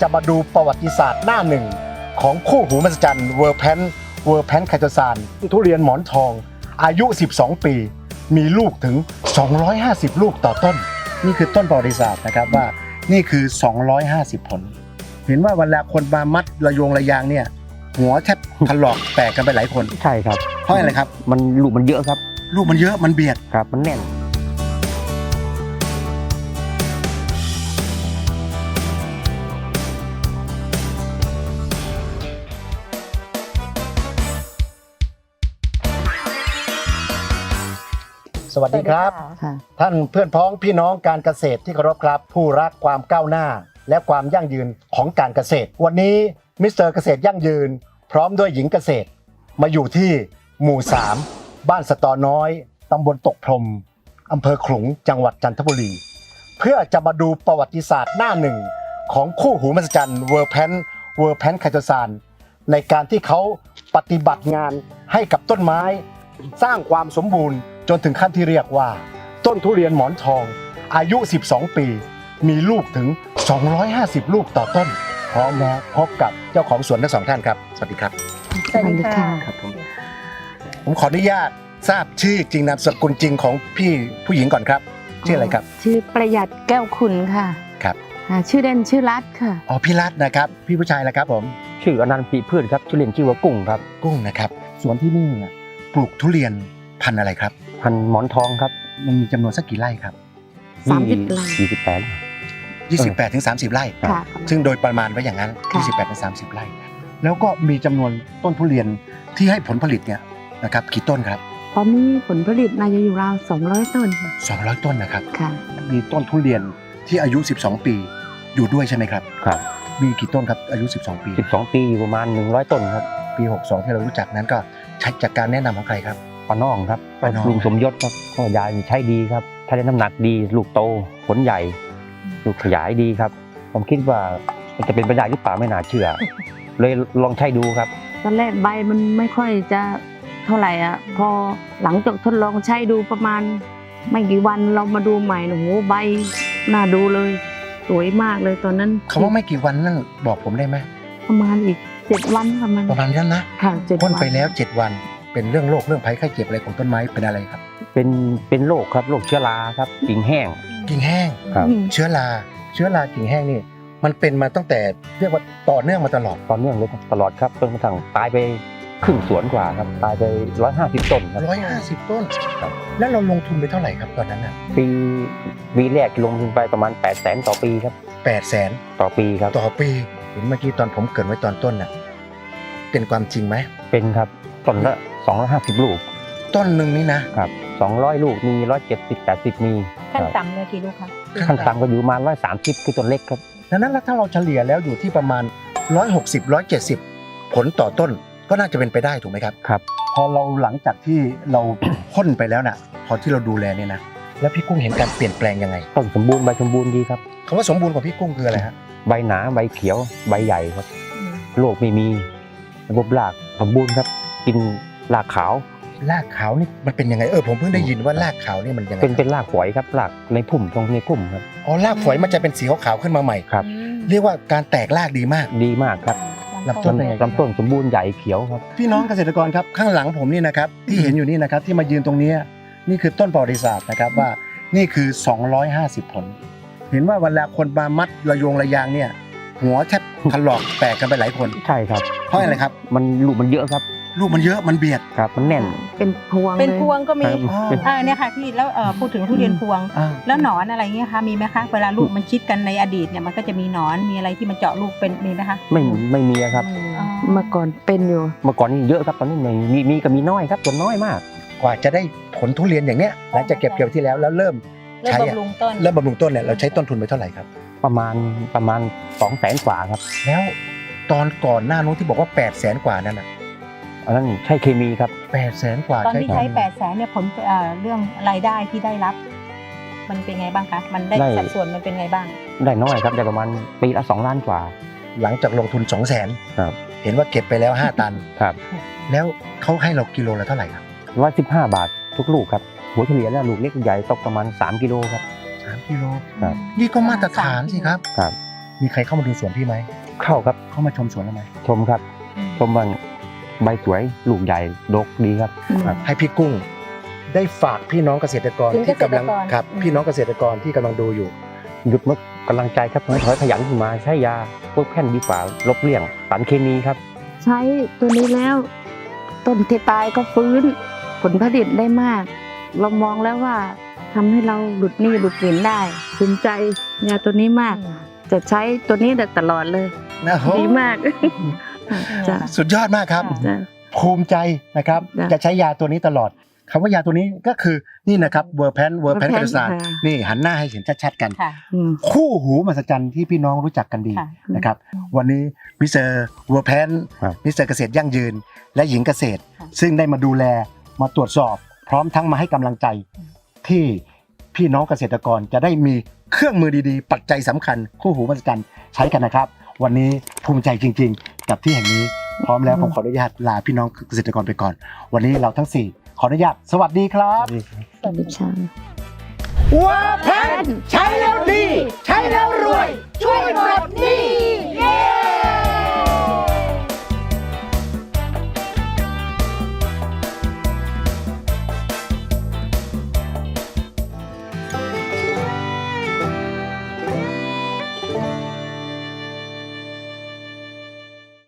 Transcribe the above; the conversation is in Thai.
จะมาดูประวัติศาสตร์หน้าหนึ่ง ของคู่หูมหัศจรรย์เวอร์แพนเวอร์แพนไคโตซานทุเรียนหมอนทอง อายุ 12 ปี มีลูกถึง 250 ลูกต่อต้น นี่คือต้นประวัติศาสตร์นะครับว่านี่คือ 250 ผล เห็นว่าเวลาคนมามัดระโยงระยางเนี่ย หัวแทบถลอกแตกกันไปหลายคน ใช่ครับ เพราะอะไรครับ มันลูกมันเยอะครับ ลูกมันเยอะมันเบียดครับมันแน่น สวัสดีครับ ค่ะ ท่านเพื่อนพ้องพี่น้องการเกษตรที่เคารพครับ ผู้รักความก้าวหน้า และความยั่งยืนของการเกษตร วันนี้มิสเตอร์เกษตรยั่งยืน พร้อมด้วยหญิงเกษตร มาอยู่ที่หมู่ 3 บ้านสะตอน้อยตำบลตกพรมอำเภอขลุงจังหวัดจันทบุรี เพื่อจะมาดูประวัติศาสตร์หน้าหนึ่งของคู่หูมหัศจรรย์เวอร์แพนเวอร์แพนไคโตซานในการที่เขาปฏิบัติงานให้กับต้นไม้ สร้างความสมบูรณ์ จนถึงขั้นที่เรียกว่า ต้นทุเรียนหมอนทอง อายุ 12 ปี มีลูกถึง 250 ลูกต่อต้น พร้อมแล้วพบกับเจ้าของสวนทั้งสองท่านครับ สวัสดีครับ สวัสดีค่ะ ครับผมผมขออนุญาตทราบชื่อจริงนามสกุลจริงของพี่ผู้หญิงก่อนครับ ชื่ออะไรครับ ชื่อประหยัดแก้วคุณค่ะครับอ่าชื่อเล่นชื่อรัตค่ะ อ๋อพี่รัตน์นะครับ พี่ผู้ชายนะครับผมชื่ออนันต์ปีพืชครับชื่อเล่นชื่อว่ากุ้งครับ กุ้งนะครับสวนที่นี่เนี่ยปลูกทุเรียนพันธุ์อะไรครับ พันธุ์หมอนทองครับมันมีจำนวนสักกี่ไร่ครัสามสิบไร่ ยี่สิบแปดบ28ถึง30 ไร่ ค่ะ ซึ่งโดยประมาณไว้อย่างนั้น ค่ะ 28ถึง30 ไร่ แล้วก็มีจำนวนต้นทุเรียนที่ให้ผลผลิตเนี่ยนะครับกี่ต้นครับ ตอนนี้ผลผลิตน่าจะอยู่ราว200ต้นค่ะ200 ต้นนะครับ ค่ะ มีต้นทุเรียนที่อายุ 12 ปีอยู่ด้วยใช่ไหมครับ ครับ มีกี่ต้นครับอายุ 12 ปี สิบสองปีอยู่ประมาณหนึ่งร้อยต้นครับ ปี 62 ที่เรารู้จักนั้นก็ใช้จากการแนะนำของใครครับ ปาน้องครับป้าน้อง ลุงสมยศครับก็ยายนี่ใช้ดีครับ ถ้าได้น้ำหนักดี ลูกโต ผลใหญ่ ลูกขยายดีครับ ผมคิดว่ามันจะเป็นไปได้หรือเปล่าไม่น่าเชื่อ เลยลองใช้ดูครับ ตอนแรกใบมันไม่ค่อยจะเท่าไหร่อะ พอหลังจากทดลองใช้ดูประมาณ ไม่กี่วันเรามาดูใหม่โอ้โหใบน่าดูเลย สวยมากเลยตอนนั้นคำว่าไม่กี่วันนั่นบอกผมได้ไหมประมาณอีกเจ็ดวันประมาณประมาณนั้นนะค่ะเจ็ดพ่นวันไปแล้ว 7 วัน เป็นเรื่องโรคเรื่องภัยไข้เจ็บอะไรของต้นไม้เป็นอะไรครับ เป็นเป็นโรคครับโรคเชื้อราครับกิ่งแห้ง กิ่งแห้งครับอืมเชื้อราเชื้อรากิ่งแห้งนี่ มันเป็นมาตั้งแต่เรียกว่าต่อเนื่องมาตลอดตอนเนื่องเลยตลอดครับจนกระทั่งตายไปครึ่งสวนกว่าครับตายไปร้อยห้าสิบต้นครับ150ต้นแล้วเราลงทุนไปเท่าไหร่ครับตอนนั้นน่ะปีปีแรกลงทุนไปประมาณ8ปดแสนต่อปีครับ8แสนต่อปีครับต่อปีเห็นเมื่อกี้ตอนผมเกริดไว้ตอนต้นน่ะเป็นความจริงไหมเป็นครับต้นละ 250 ลูกต้นหนึ่งนี่นะครับ200 ลูกมี 170 80 มีคขั้นรับต่ำเลยกี่ลูกคะขั้นต่ำก็อยู่ประมาณ130 คือต้นเล็กครับดังนั้นแล้วถ้าเราเฉลี่ยแล้วอยู่ที่ประมาณ 160 170 ผลต่อต้นก็น่าจะเป็นไปได้ถูกไหมครับครับพอเราหลังจากที่เราพ่นไปแล้วน่ะ พอที่เราดูแลเนี่ยนะแล้วพี่กุ้งเห็นการเปลี่ยนแปลงยังไงต้นสมบูรณ์ใบสมบูรณ์ดีครับคำว่าสมบูรณ์ของพี่กุ้งคืออะไรฮะใบหนาใบเขียวใบใหญ่ครับโรคไม่มีระบบรากสมบูรณ์ครับกิน รากขาวรากขาวนี่มันเป็นยังไงเออผมเพิ่งได้ยินว่ารากขาวนี่มันยังไงเป็นเป็นรากฝอยครับรากในพุ่มตรงในพุ่มครับอ๋อรากฝอยมันจะเป็นสีขาวๆขึ้นมาใหม่ครับ เรียกว่าการแตกรากดีมากดีมากครับลำต้นเป็นไงลำต้นสมบูรณ์ใหญ่เขียวครับพี่น้องเกษตรกรครับข้างหลังผมนี่นะครับที่เห็นอยู่นี่นะครับที่มายืนตรงเนี้ยนี่คือต้นประวัติศาสตร์นะครับว่านี่คือ 250 ผล เห็นว่าเวลาคนมามัดระโยงระยางเนี่ยหัวแทบถลอกแตกกันไปหลายคนใช่ครับเพราะอะไรครับ มันลูกมันเยอะครับ ลูกมันเยอะมันเบียด ครับมันแน่น เป็นพวงเป็นลยพวงก็มีครับอ๋อเออเนี่ยค่ะพี่แล้วเอ่อพูดถึงทุเรียนพวง อ่า แล้วหนอนอะไรเงี้ยคะมีไหมคะเวลาลูกมันชิดกันในอดีตเนี่ยมันก็จะมีหนอนมีอะไรที่มันเจาะลูกเป็นมีไหมคะไม่ไม่มีอะครับ อ๋อเมื่อก่อนเป็นอยู่ เมื่อก่อนนี่เยอะครับตอนนี้ไม่มีมีก็มีน้อยครับจนน้อยมาก กว่าจะได้ผลทุเรียนอย่างเนี้ยหลังจากเก็บเกี่ยวที่แล้วแล้วเริ่ม เริ่มใช้อะ บำรุงต้น เริ่มบำรุงต้นเนี่ยเราใช้ต้นทุนไปเท่าไหร่ครับ ประมาณประมาณสองแสนกว่าครับ แล้วตอนก่อนหน้านู้นที่บอกว่า8 0 0แสนกว่านั่นน่ะ อันนั้นใช่เคมีครับ8 0 0แสนกว่าตอนใช่ที่ครัใช้บแปดแสนเนี่ยผลเอ่อเรื่องรายได้ที่ได้รับ มันเป็นไงบ้างคะ มันได้ได้ สัดส่วนมันเป็นไงบ้าง ได้น้อยครับได้ประมาณปีละสองล้านกว่า หลังจากลงทุน2 0 0แสนครับเห็นว่าเก็บไปแล้ว 5 ตัน ครับ แล้วเขาให้เรากิโลละเท่าไหร่ครับร้อยสิบห้าบาททุกลูกครับหัวเฉลี่ยแล้วลูกเล็กใหญ่ตกประมาณ 3 กิโลครับ3กิโลครับ นี่ก็มาตรฐานสิครับ ครับ มีใครเข้ามาดูสวนพี่ไหมเข้าครับเข้ามาชมสวนแล้วไหมชมครับ ชมว่า ใบสวยลูกใหญ่ดกดีครับ ครับ ให้พี่กุ้งได้ฝากพี่น้องเกษตรกรถึงที่กำลังเกษตรกรครับ อืม พี่น้องเกษตรกรที่กำลังดูอยู่ หยุดมดกำลังใจครับให้ถอยขยันขึ้นมาใช้ยาพวกแผ่นดีกว่าลบเลี่ยงสารเคมีครับ ใช้ตัวนี้แล้ว ต้นที่ตายก็ฟื้น ผลผลิตได้มาก เรามองแล้วว่าทำให้เราหลุดหนี้หลุดสินได้ภูมิใจยาตัวนี้มาก จะใช้ตัวนี้แต่ตลอดเลยนะโหดีมาก จ้ะ สุดยอดมากครับ จ้ะ ภูมิใจนะครับ จ้ะจะใช้ยาตัวนี้ตลอดคำว่ายาตัวนี้ก็คือนี่นะครับเวอร์แพนเวอร์แพน Verpan กระสานค่ะ นี่หันหน้าให้เห็นชัดๆกัน ค่ะ อืม คู่หูมหัศจรรย์ที่พี่น้องรู้จักกันดีค่ะ นะครับ วันนี้มิสเตอร์เวอร์แพนครับ มิสเตอร์เกษตรยั่งยืน และหญิงเกษตรค่ะซึ่งได้มาดูแลมาตรวจสอบ พร้อมทั้งมาให้กำลังใจ ที่พี่น้องเกษตรกรจะได้มีเครื่องมือดีๆ ปัจจัยสำคัญ คู่หูมหัศจรรย์ใช้กันนะครับ วันนี้ภูมิใจจริง ๆ กับที่แห่งนี้พร้อมแล้วผมขออนุญาตลาพี่น้องเกษตรกรไปก่อน วันนี้เราทั้งสี่ขออนุญาตสวัสดีครับสวัสดีค่ะว่าแพนใช้แล้วดี ใช้แล้วรวย ช่วยปลดหนี้